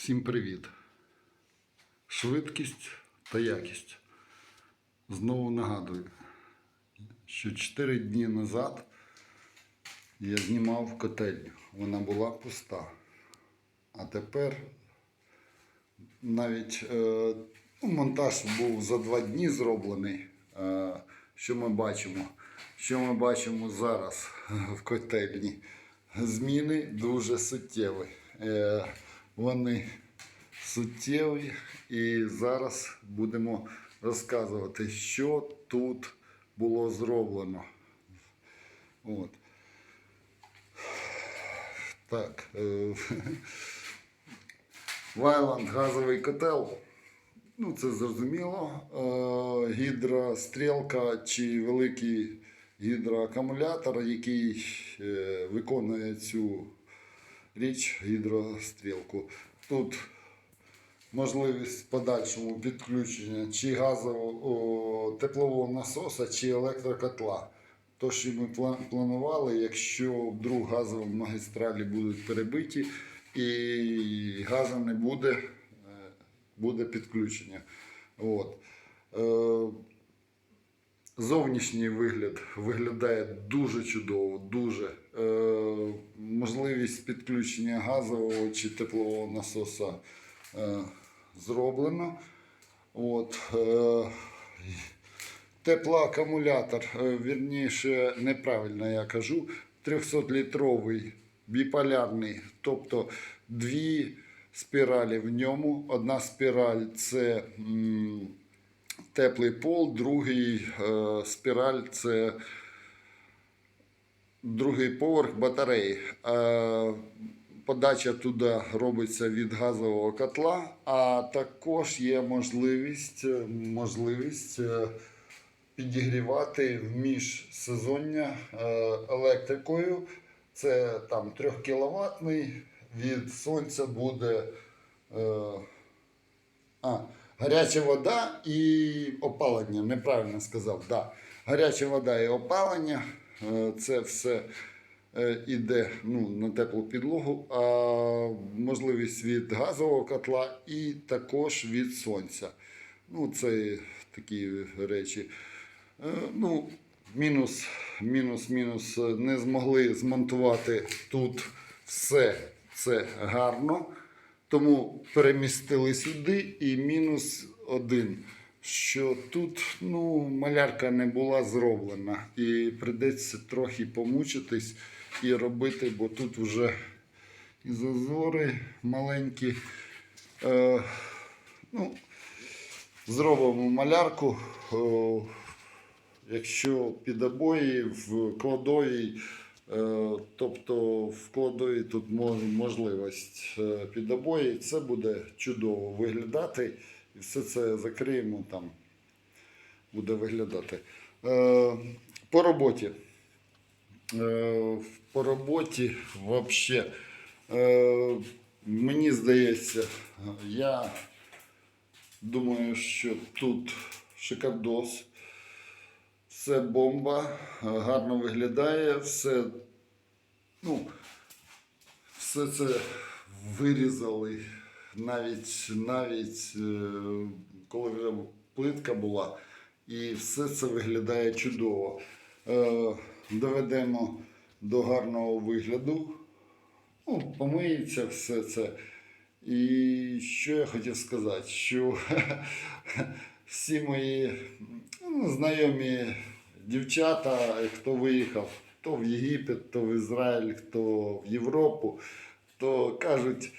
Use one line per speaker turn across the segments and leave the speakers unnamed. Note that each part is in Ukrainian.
Всім привіт! Швидкість та якість. Знову нагадую, що 4 дні назад я знімав котельню. Вона була пуста. А тепер навіть е, ну, монтаж був за 2 дні зроблений. Е, що ми бачимо? Що ми бачимо зараз в котельні? Зміни дуже суттєві. Е, вони суттєві, і зараз будемо розказувати, що тут було зроблено. От. Так. е, Вайланд газовий котел. Ну, це зрозуміло. Е, Гідрострілка чи великий гідроакумулятор, який е, виконує цю річ гідрострілку. Тут можливість подальшому підключення чи газового теплового насоса, чи електрокотла. То, що ми планували, якщо вдруг газові магістралі будуть перебиті і газу не буде, е, буде підключення. От. Зовнішній вигляд виглядає дуже чудово, дуже. Е, можливість підключення газового чи теплового насоса е, зроблено. От, е, теплоакумулятор, е, вірніше, неправильно я кажу, 300-літровий біполярний, тобто дві спіралі в ньому. Одна спіраль це. м, теплий пол, другий е, спіраль це другий поверх батареї. Е, подача туди робиться від газового котла, а також є можливість, можливість е, підігрівати міжсезоння електрикою. Це там 3 кВт від сонця буде. Е, гаряча вода і опалення. Неправильно сказав. Да. Гаряча вода і опалення. е, Це все е, іде ну, на теплу підлогу, а можливість від газового котла і також від сонця. Ну, це такі речі. Е, Ну, мінус, мінус, мінус. е, Не змогли змонтувати тут все це гарно. Тому перемістили сюди і мінус один. Що тут ну, малярка не була зроблена. І прийдеться трохи помучитись і робити, бо тут вже і зазори маленькі. Е, ну, зробимо малярку. Е, якщо під обої в кладовій, тобто в тут можливість е, під обої, це буде чудово виглядати. І все це закриємо там, буде виглядати. Е, По роботі. Е, По роботі взагалі, мені здається, я думаю, що тут шикардос. Все бомба, гарно виглядає, все, ну, все це вирізали навіть, навіть е, коли вже плитка була, і все це виглядає чудово. Е, Доведемо до гарного вигляду. Ну, помиється все це. І що я хотів сказати, що всі мої знайомі дівчата, хто виїхав, то в Єгипет, то в Ізраїль, хто в Європу, то кажуть,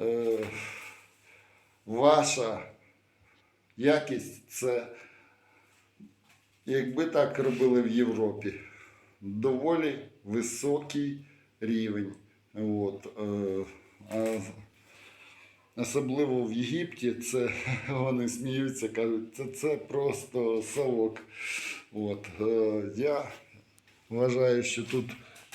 е, ваша якість це, якби так робили в Європі, доволі високий рівень. От, е, Особливо в Єгипті, це вони сміються, кажуть, це, це просто совок. От, е, я вважаю, що тут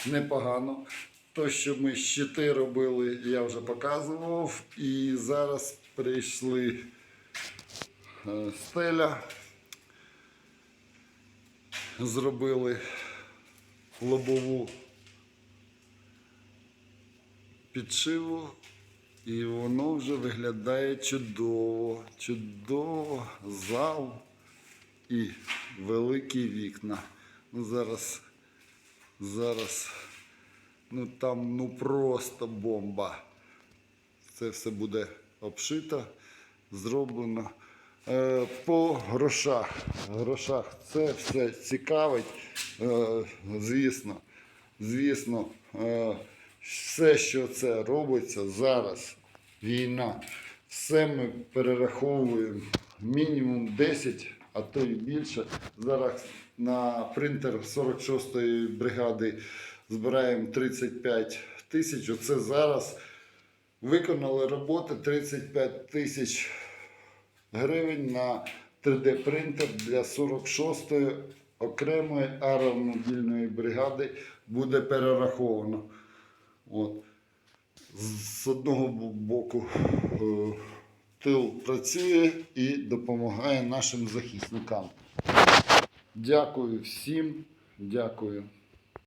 непогано. То, що ми щити робили, я вже показував. І зараз прийшли е, стеля. Зробили лобову підшиву І воно вже виглядає чудово. Чудово. Зал і великі вікна. Ну зараз, зараз, ну там ну просто бомба. Це все буде обшито, зроблено. Е, По грошах. Грошах це все цікавить. Е, Звісно, звісно, е, все, що це робиться зараз, війна, все ми перераховуємо мінімум 10, а то і більше. Зараз на принтер 46-ї бригади збираємо 35 тисяч. Оце зараз виконали роботи 35 тисяч гривень на 3D принтер для 46-ї окремої аеромобільної бригади буде перераховано. От. З одного боку е, тил працює і допомагає нашим захисникам. Дякую всім. Дякую.